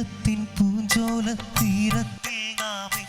സ്നേഹത്തിൻ പൂഞ്ചോല തീരത്തിൽ നാമേ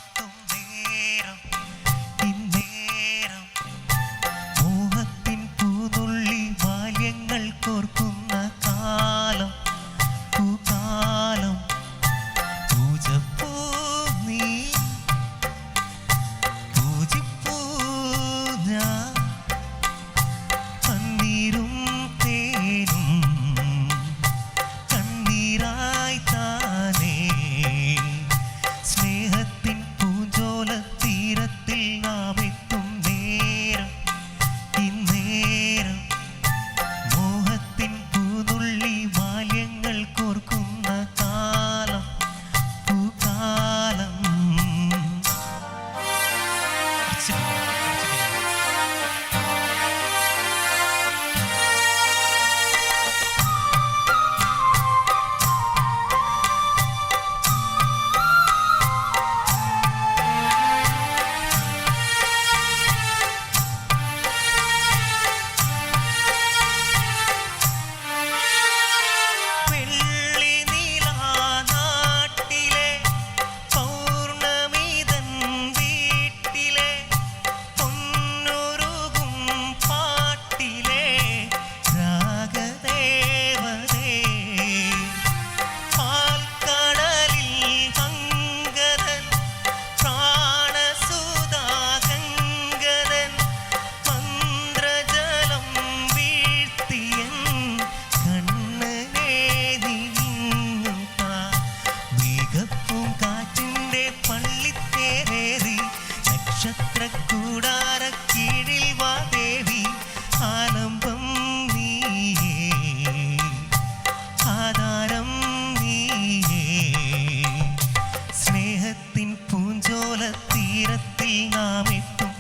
നാം എത്തും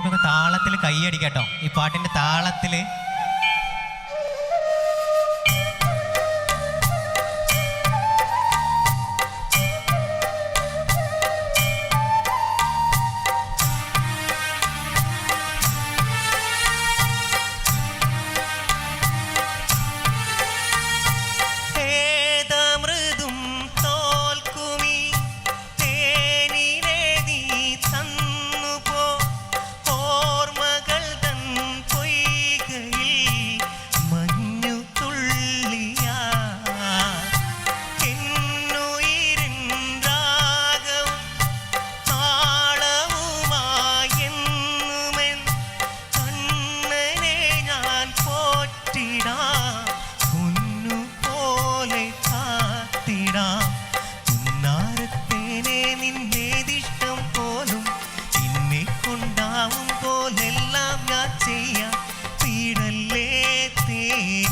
എല്ലാവർക്കും താളത്തിൽ കൈയടിക്കട്ടോ ഈ പാട്ടിന്റെ താളത്തിൽ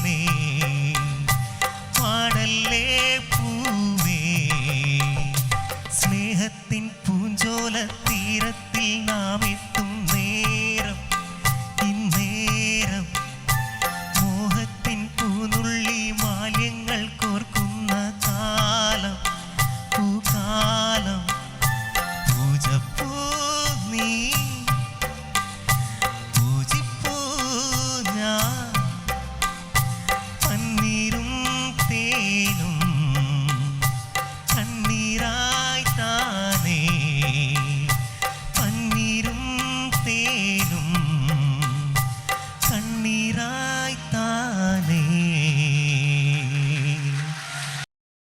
നീ പാടല്ലേ പൂവേ. സ്നേഹത്തിൻ പൂഞ്ചോല തീരത്തിൽ നാം ಏನು